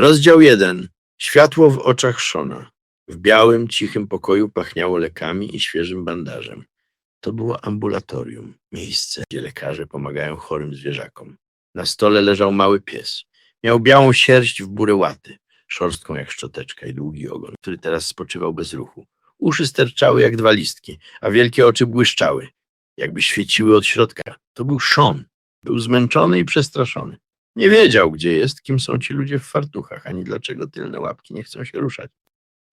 Rozdział 1. Światło w oczach Szona. W białym, cichym pokoju pachniało lekami i świeżym bandażem. To było ambulatorium, miejsce, gdzie lekarze pomagają chorym zwierzakom. Na stole leżał mały pies. Miał białą sierść w burę łaty, szorstką jak szczoteczka i długi ogon, który teraz spoczywał bez ruchu. Uszy sterczały jak dwa listki, a wielkie oczy błyszczały, jakby świeciły od środka. To był Sean. Był zmęczony i przestraszony. Nie wiedział, gdzie jest, kim są ci ludzie w fartuchach, ani dlaczego tylne łapki nie chcą się ruszać.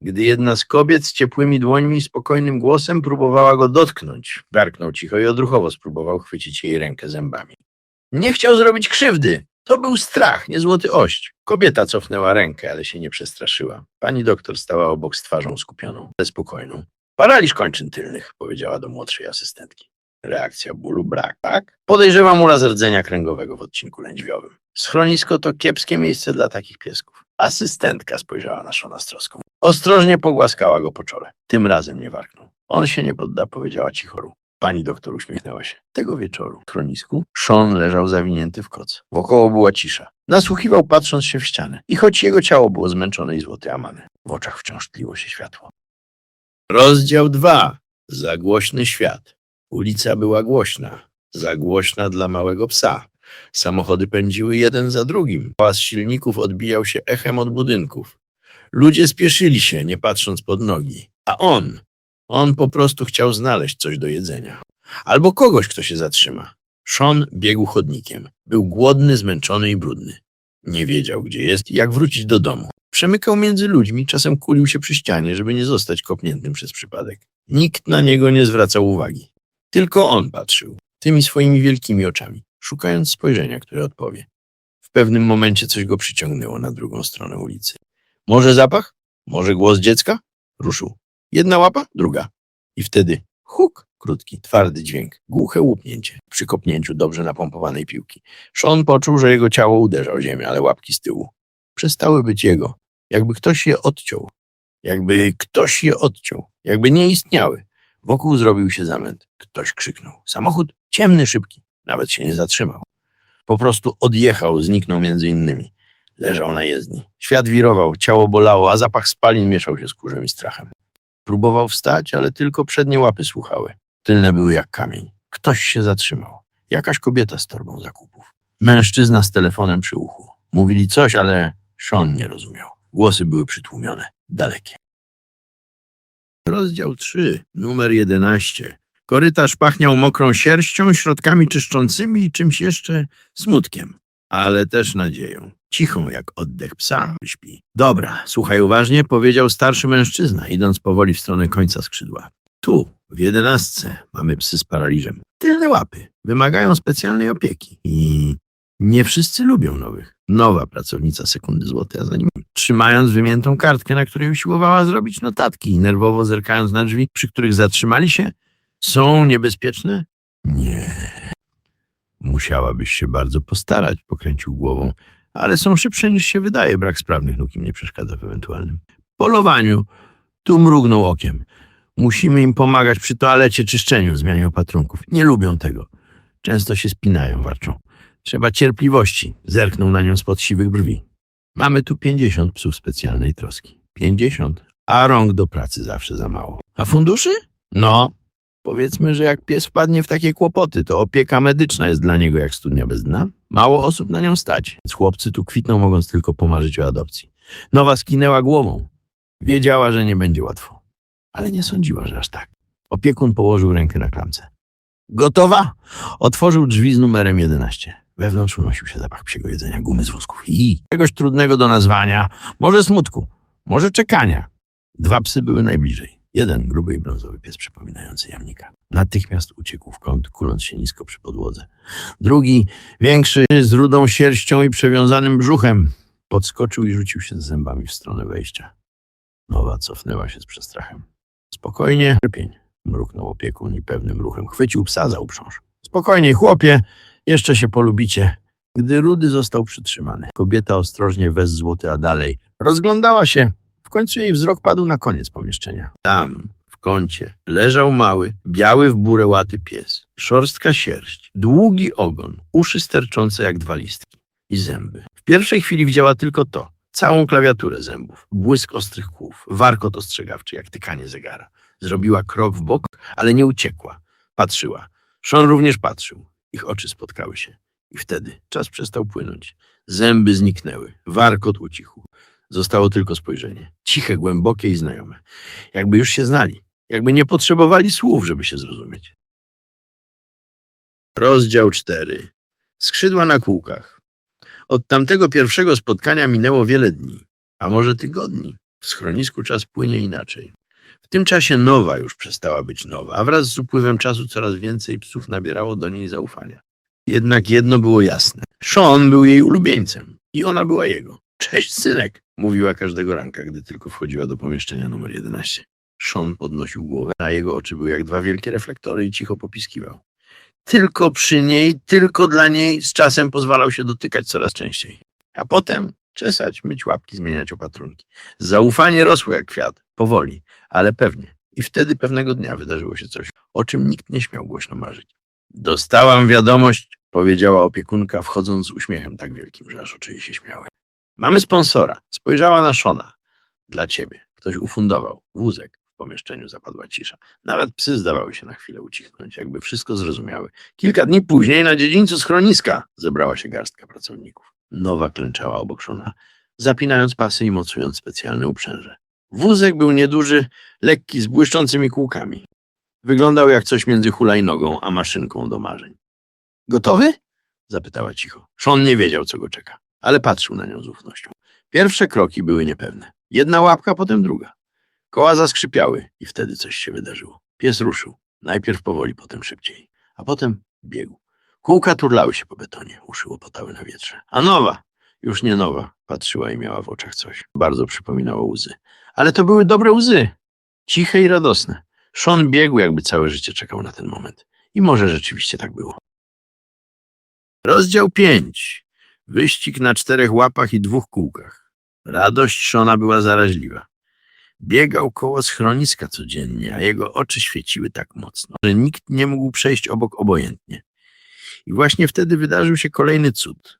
Gdy jedna z kobiet z ciepłymi dłońmi i spokojnym głosem próbowała go dotknąć, garknął cicho i odruchowo spróbował chwycić jej rękę zębami. Nie chciał zrobić krzywdy. To był strach, nie złoty ość. Kobieta cofnęła rękę, ale się nie przestraszyła. Pani doktor stała obok z twarzą skupioną, ale spokojną. Paraliż kończyn tylnych, powiedziała do młodszej asystentki. Reakcja bólu brak, tak? Podejrzewam uraz rdzenia kręgowego w odcinku lędźwiowym. Schronisko to kiepskie miejsce dla takich piesków. Asystentka spojrzała na Szona z troską. Ostrożnie pogłaskała go po czole. Tym razem nie warknął. On się nie podda, powiedziała cichoru. Pani doktor uśmiechnęła się. Tego wieczoru w schronisku Sean leżał zawinięty w koc. Wokoło była cisza. Nasłuchiwał patrząc się w ścianę. I choć jego ciało było zmęczone i złoty amany, w oczach wciąż tliło się światło. Rozdział 2. Za głośny świat. Ulica była głośna. Za głośna dla małego psa. Samochody pędziły jeden za drugim. Pałas silników odbijał się echem od budynków. Ludzie spieszyli się, nie patrząc pod nogi. A on, on po prostu chciał znaleźć coś do jedzenia. Albo kogoś, kto się zatrzyma. Sean biegł chodnikiem. Był głodny, zmęczony i brudny. Nie wiedział, gdzie jest i jak wrócić do domu. Przemykał między ludźmi, czasem kulił się przy ścianie, żeby nie zostać kopniętym przez przypadek. Nikt na niego nie zwracał uwagi. Tylko on patrzył, tymi swoimi wielkimi oczami, szukając spojrzenia, które odpowie. W pewnym momencie coś go przyciągnęło na drugą stronę ulicy. Może zapach? Może głos dziecka? Ruszył. Jedna łapa, druga. I wtedy huk, krótki, twardy dźwięk, głuche łupnięcie przy kopnięciu dobrze napompowanej piłki. Sean poczuł, że jego ciało uderza o ziemię, ale łapki z tyłu. Przestały być jego. Jakby ktoś je odciął. Jakby ktoś je odciął. Jakby nie istniały. Wokół zrobił się zamęt. Ktoś krzyknął. Samochód ciemny, szybki. Nawet się nie zatrzymał. Po prostu odjechał, zniknął między innymi. Leżał na jezdni. Świat wirował, ciało bolało, a zapach spalin mieszał się z kurzem i strachem. Próbował wstać, ale tylko przednie łapy słuchały. Tylne były jak kamień. Ktoś się zatrzymał. Jakaś kobieta z torbą zakupów. Mężczyzna z telefonem przy uchu. Mówili coś, ale Sean nie rozumiał. Głosy były przytłumione, dalekie. Rozdział 3, numer 11. Korytarz pachniał mokrą sierścią, środkami czyszczącymi i czymś jeszcze smutkiem, ale też nadzieją. Cichą jak oddech psa, śpi. Dobra, słuchaj uważnie, powiedział starszy mężczyzna, idąc powoli w stronę końca skrzydła. Tu, w jedenastce, mamy psy z paraliżem. Tylne łapy. Wymagają specjalnej opieki. I nie wszyscy lubią nowych. Nowa pracownica sekundy złote, a za nim trzymając wymiętą kartkę, na której usiłowała zrobić notatki i nerwowo zerkając na drzwi, przy których zatrzymali się. Są niebezpieczne? Nie. Musiałabyś się bardzo postarać, pokręcił głową, ale są szybsze niż się wydaje. Brak sprawnych nóg im nie przeszkadza w ewentualnym polowaniu. Tu mrugnął okiem. Musimy im pomagać przy toalecie, czyszczeniu, zmianie opatrunków. Nie lubią tego. Często się spinają, warczą. Trzeba cierpliwości. Zerknął na nią spod siwych brwi. Mamy tu pięćdziesiąt psów specjalnej troski. Pięćdziesiąt, a rąk do pracy zawsze za mało. A funduszy? No, powiedzmy, że jak pies wpadnie w takie kłopoty, to opieka medyczna jest dla niego jak studnia bez dna. Mało osób na nią stać, więc chłopcy tu kwitną, mogąc tylko pomarzyć o adopcji. Nowa skinęła głową. Wiedziała, że nie będzie łatwo, ale nie sądziła, że aż tak. Opiekun położył rękę na klamce. Gotowa? Otworzył drzwi z numerem 11. Wewnątrz unosił się zapach psiego jedzenia, gumy z wózków i czegoś trudnego do nazwania. Może smutku, może czekania. Dwa psy były najbliżej. Jeden gruby i brązowy pies przypominający jamnika. Natychmiast uciekł w kąt, kuląc się nisko przy podłodze. Drugi, większy, z rudą sierścią i przewiązanym brzuchem, podskoczył i rzucił się z zębami w stronę wejścia. Nowa cofnęła się z przestrachem. Spokojnie, cierpień, mruknął opiekun i pewnym ruchem chwycił psa za uprząż. Spokojniej, chłopie, jeszcze się polubicie. Gdy Rudy został przytrzymany, kobieta ostrożnie wez złoty, a dalej rozglądała się. Końcu jej wzrok padł na koniec pomieszczenia. Tam, w kącie, leżał mały, biały w burę łaty pies. Szorstka sierść, długi ogon, uszy sterczące jak dwa listki i zęby. W pierwszej chwili widziała tylko to. Całą klawiaturę zębów, błysk ostrych kłów, warkot ostrzegawczy, jak tykanie zegara. Zrobiła krok w bok, ale nie uciekła. Patrzyła. Sean również patrzył. Ich oczy spotkały się. I wtedy czas przestał płynąć. Zęby zniknęły. Warkot ucichł. Zostało tylko spojrzenie. Ciche, głębokie i znajome. Jakby już się znali. Jakby nie potrzebowali słów, żeby się zrozumieć. Rozdział 4. Skrzydła na kółkach. Od tamtego pierwszego spotkania minęło wiele dni, a może tygodni. W schronisku czas płynie inaczej. W tym czasie nowa już przestała być nowa, a wraz z upływem czasu coraz więcej psów nabierało do niej zaufania. Jednak jedno było jasne. Sean był jej ulubieńcem i ona była jego. Cześć, synek, mówiła każdego ranka, gdy tylko wchodziła do pomieszczenia numer 11. Sean podnosił głowę, a jego oczy były jak dwa wielkie reflektory i cicho popiskiwał. Tylko przy niej, tylko dla niej z czasem pozwalał się dotykać coraz częściej. A potem czesać, myć łapki, zmieniać opatrunki. Zaufanie rosło jak kwiat, powoli, ale pewnie. I wtedy pewnego dnia wydarzyło się coś, o czym nikt nie śmiał głośno marzyć. Dostałam wiadomość, powiedziała opiekunka, wchodząc z uśmiechem tak wielkim, że aż oczy jej się śmiały. Mamy sponsora. Spojrzała na Szona. Dla ciebie. Ktoś ufundował. Wózek. W pomieszczeniu zapadła cisza. Nawet psy zdawały się na chwilę ucichnąć, jakby wszystko zrozumiały. Kilka dni później na dziedzińcu schroniska zebrała się garstka pracowników. Nowa klęczała obok Szona, zapinając pasy i mocując specjalne uprzęże. Wózek był nieduży, lekki, z błyszczącymi kółkami. Wyglądał jak coś między hulajnogą a maszynką do marzeń. Gotowy? zapytała cicho. Sean nie wiedział, co go czeka, ale patrzył na nią z ufnością. Pierwsze kroki były niepewne. Jedna łapka, potem druga. Koła zaskrzypiały i wtedy coś się wydarzyło. Pies ruszył. Najpierw powoli, potem szybciej. A potem biegł. Kółka turlały się po betonie, uszy łopotały na wietrze. A nowa, już nie nowa, patrzyła i miała w oczach coś. Bardzo przypominało łzy. Ale to były dobre łzy. Ciche i radosne. Sean biegł, jakby całe życie czekał na ten moment. I może rzeczywiście tak było. Rozdział 5. Wyścig na czterech łapach i dwóch kółkach. Radość Szona była zaraźliwa. Biegał koło schroniska codziennie, a jego oczy świeciły tak mocno, że nikt nie mógł przejść obok obojętnie. I właśnie wtedy wydarzył się kolejny cud.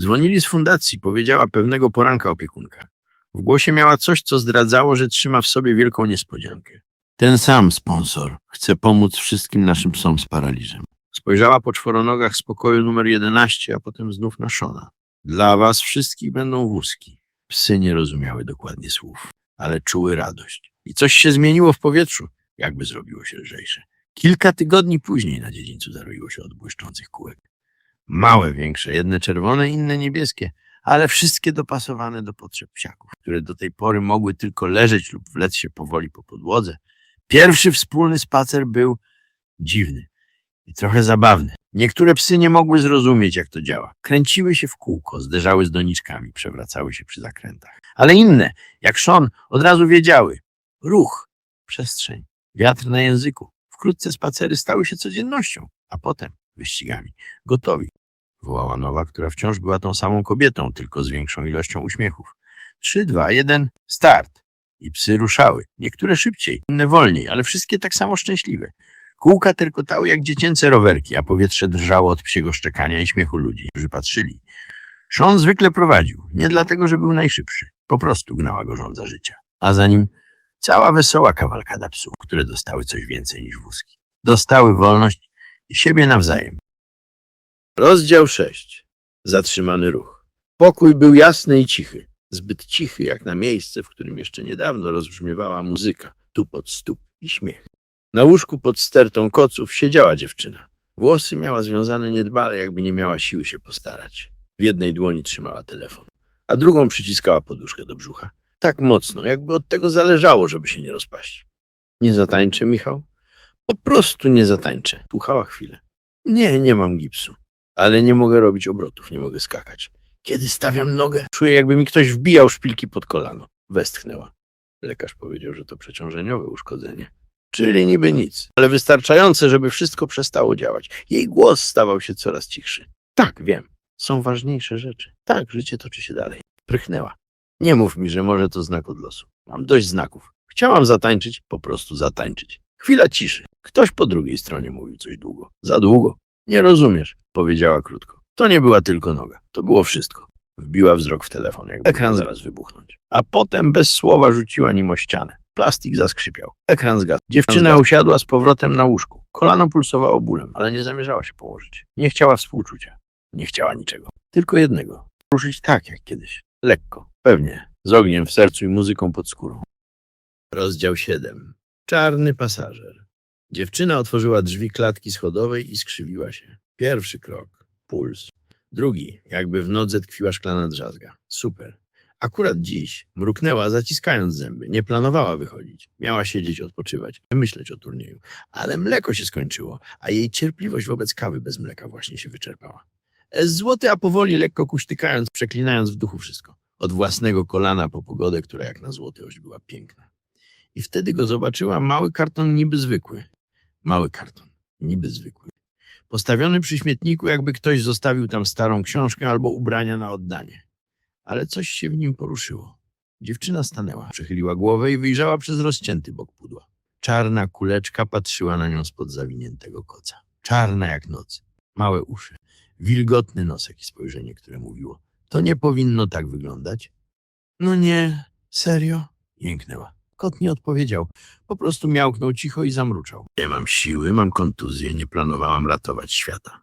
Dzwonili z fundacji, powiedziała pewnego poranka opiekunka. W głosie miała coś, co zdradzało, że trzyma w sobie wielką niespodziankę. Ten sam sponsor chce pomóc wszystkim naszym psom z paraliżem. Spojrzała po czworonogach z pokoju numer 11, a potem znów na Szona. Dla was wszystkich będą wózki. Psy nie rozumiały dokładnie słów, ale czuły radość. I coś się zmieniło w powietrzu, jakby zrobiło się lżejsze. Kilka tygodni później na dziedzińcu zaroiło się od błyszczących kółek. Małe, większe, jedne czerwone, inne niebieskie, ale wszystkie dopasowane do potrzeb psiaków, które do tej pory mogły tylko leżeć lub wlec się powoli po podłodze. Pierwszy wspólny spacer był dziwny i trochę zabawny. Niektóre psy nie mogły zrozumieć, jak to działa. Kręciły się w kółko, zderzały z doniczkami, przewracały się przy zakrętach. Ale inne, jak Sean, od razu wiedziały. Ruch, przestrzeń, wiatr na języku. Wkrótce spacery stały się codziennością, a potem wyścigami. Gotowi, wołała nowa, która wciąż była tą samą kobietą, tylko z większą ilością uśmiechów. Trzy, dwa, jeden, start. I psy ruszały. Niektóre szybciej, inne wolniej, ale wszystkie tak samo szczęśliwe. Kółka terkotały jak dziecięce rowerki, a powietrze drżało od psiego szczekania i śmiechu ludzi, którzy patrzyli. Sean zwykle prowadził, nie dlatego, że był najszybszy. Po prostu gnała go żądza życia. A za nim cała wesoła kawalkada psów, które dostały coś więcej niż wózki. Dostały wolność i siebie nawzajem. Rozdział 6. Zatrzymany ruch. Pokój był jasny i cichy. Zbyt cichy jak na miejsce, w którym jeszcze niedawno rozbrzmiewała muzyka, tupot stóp i śmiech. Na łóżku pod stertą koców siedziała dziewczyna. Włosy miała związane niedbale, jakby nie miała siły się postarać. W jednej dłoni trzymała telefon, a drugą przyciskała poduszkę do brzucha. Tak mocno, jakby od tego zależało, żeby się nie rozpaść. Nie zatańczę, Michał? Po prostu nie zatańczę. Słuchała chwilę. Nie, nie mam gipsu, ale nie mogę robić obrotów, nie mogę skakać. Kiedy stawiam nogę, czuję, jakby mi ktoś wbijał szpilki pod kolano. Westchnęła. Lekarz powiedział, że to przeciążeniowe uszkodzenie. Czyli niby nic, ale wystarczające, żeby wszystko przestało działać. Jej głos stawał się coraz cichszy. Tak, wiem. Są ważniejsze rzeczy. Tak, życie toczy się dalej. Prychnęła. Nie mów mi, że może to znak od losu. Mam dość znaków. Chciałam zatańczyć, po prostu zatańczyć. Chwila ciszy. Ktoś po drugiej stronie mówił coś długo. Za długo. Nie rozumiesz, powiedziała krótko. To nie była tylko noga. To było wszystko. Wbiła wzrok w telefon, jakby ekran zaraz wybuchnąć. A potem bez słowa rzuciła nim o ścianę. Plastik zaskrzypiał. Ekran zgasł. Dziewczyna usiadła z powrotem na łóżku. Kolano pulsowało bólem, ale nie zamierzała się położyć. Nie chciała współczucia. Nie chciała niczego. Tylko jednego. Ruszyć tak, jak kiedyś. Lekko. Pewnie. Z ogniem w sercu i muzyką pod skórą. Rozdział 7. Czarny pasażer. Dziewczyna otworzyła drzwi klatki schodowej i skrzywiła się. Pierwszy krok. Puls. Drugi. Jakby w nodze tkwiła szklana drzazga. Super. Akurat dziś mruknęła, zaciskając zęby. Nie planowała wychodzić. Miała siedzieć, odpoczywać, myśleć o turnieju. Ale mleko się skończyło, a jej cierpliwość wobec kawy bez mleka właśnie się wyczerpała. Złoty, a powoli lekko kuśtykając, przeklinając w duchu wszystko. Od własnego kolana po pogodę, która jak na złotość była piękna. I wtedy go zobaczyła mały karton niby zwykły. Mały karton, niby zwykły. Postawiony przy śmietniku, jakby ktoś zostawił tam starą książkę albo ubrania na oddanie. Ale coś się w nim poruszyło. Dziewczyna stanęła, przechyliła głowę i wyjrzała przez rozcięty bok pudła. Czarna kuleczka patrzyła na nią spod zawiniętego koca. Czarna jak noc. Małe uszy, wilgotny nosek i spojrzenie, które mówiło. To nie powinno tak wyglądać. No nie, serio? Jęknęła. Kot nie odpowiedział. Po prostu miałknął cicho i zamruczał. Nie mam siły, mam kontuzję, nie planowałam ratować świata.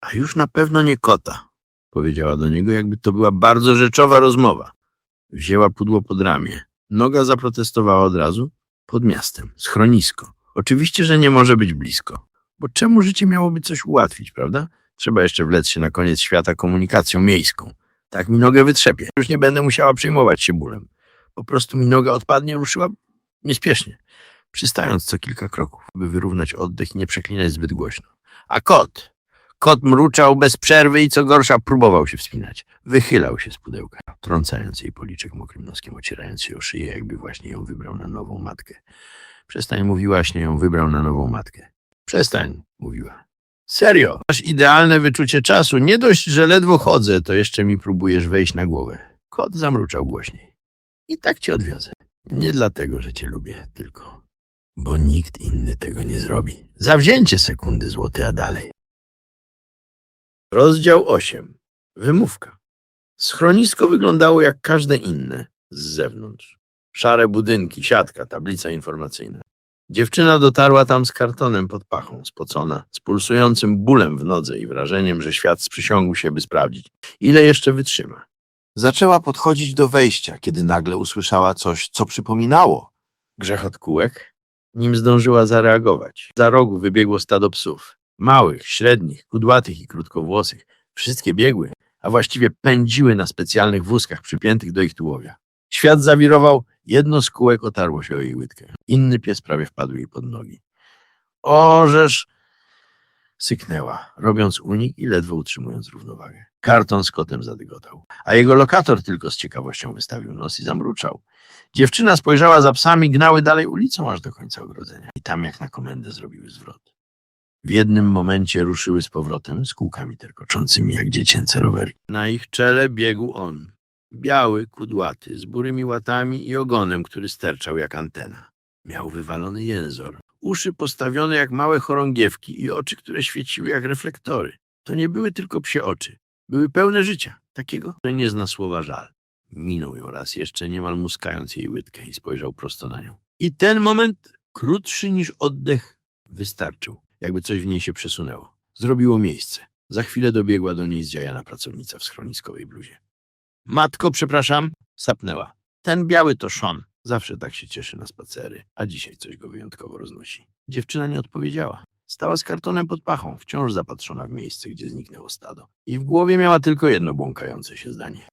A już na pewno nie kota, powiedziała do niego, jakby to była bardzo rzeczowa rozmowa. Wzięła pudło pod ramię. Noga zaprotestowała od razu. Pod miastem. Schronisko. Oczywiście, że nie może być blisko. Bo czemu życie miałoby coś ułatwić, prawda? Trzeba jeszcze wlec się na koniec świata komunikacją miejską. Tak mi nogę wytrzepie. Już nie będę musiała przejmować się bólem. Po prostu mi noga odpadnie, ruszyła niespiesznie, przystając co kilka kroków, by wyrównać oddech i nie przeklinać zbyt głośno. A kot? Kot mruczał bez przerwy i co gorsza próbował się wspinać. Wychylał się z pudełka, trącając jej policzek mokrym noskiem, ocierając się o szyję, jakby właśnie ją wybrał na nową matkę. Przestań, mówiła, właśnie ją wybrał na nową matkę. Przestań, mówiła. Serio, masz idealne wyczucie czasu. Nie dość, że ledwo chodzę, to jeszcze mi próbujesz wejść na głowę. Kot zamruczał głośniej. I tak cię odwiozę. Nie dlatego, że cię lubię, tylko bo nikt inny tego nie zrobi. Zawzięcie sekundy złote, a dalej. Rozdział 8. Wymówka. Schronisko wyglądało jak każde inne z zewnątrz. Szare budynki, siatka, tablica informacyjna. Dziewczyna dotarła tam z kartonem pod pachą, spocona, z pulsującym bólem w nodze i wrażeniem, że świat sprzysiągł się, by sprawdzić, ile jeszcze wytrzyma. Zaczęła podchodzić do wejścia, kiedy nagle usłyszała coś, co przypominało. Grzechot kółek, nim zdążyła zareagować. Za rogu wybiegło stado psów. Małych, średnich, kudłatych i krótkowłosych. Wszystkie biegły, a właściwie pędziły na specjalnych wózkach przypiętych do ich tułowia. Świat zawirował, jedno z kółek otarło się o jej łydkę. Inny pies prawie wpadł jej pod nogi. Ożesz! Syknęła, robiąc unik i ledwo utrzymując równowagę. Karton z kotem zadygotał, a jego lokator tylko z ciekawością wystawił nos i zamruczał. Dziewczyna spojrzała za psami, gnały dalej ulicą aż do końca ogrodzenia i tam jak na komendę zrobiły zwrot. W jednym momencie ruszyły z powrotem z kółkami terkoczącymi jak dziecięce rowery. Na ich czele biegł on. Biały, kudłaty, z burymi łatami i ogonem, który sterczał jak antena. Miał wywalony jęzor, uszy postawione jak małe chorągiewki i oczy, które świeciły jak reflektory. To nie były tylko psie oczy. Były pełne życia, takiego, że nie zna słowa żal. Minął ją raz jeszcze, niemal muskając jej łydkę i spojrzał prosto na nią. I ten moment, krótszy niż oddech, wystarczył, jakby coś w niej się przesunęło. Zrobiło miejsce. Za chwilę dobiegła do niej zdziajana pracownica w schroniskowej bluzie. Matko, przepraszam, sapnęła. Ten biały to Sean. Zawsze tak się cieszy na spacery, a dzisiaj coś go wyjątkowo roznosi. Dziewczyna nie odpowiedziała. Stała z kartonem pod pachą, wciąż zapatrzona w miejsce, gdzie zniknęło stado. I w głowie miała tylko jedno błąkające się zdanie.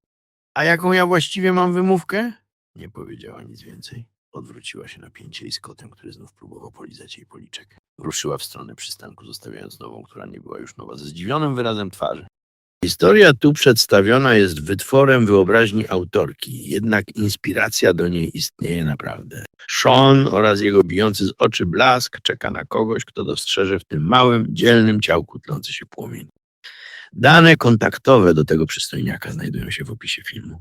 A jaką ja właściwie mam wymówkę? Nie powiedziała nic więcej. Odwróciła się na pięcie i z kotem, który znów próbował polizać jej policzek. Ruszyła w stronę przystanku, zostawiając nową, która nie była już nowa, ze zdziwionym wyrazem twarzy. Historia tu przedstawiona jest wytworem wyobraźni autorki, jednak inspiracja do niej istnieje naprawdę. Sean oraz jego bijący z oczy blask czeka na kogoś, kto dostrzeże w tym małym, dzielnym ciałku tlący się płomień. Dane kontaktowe do tego przystojniaka znajdują się w opisie filmu.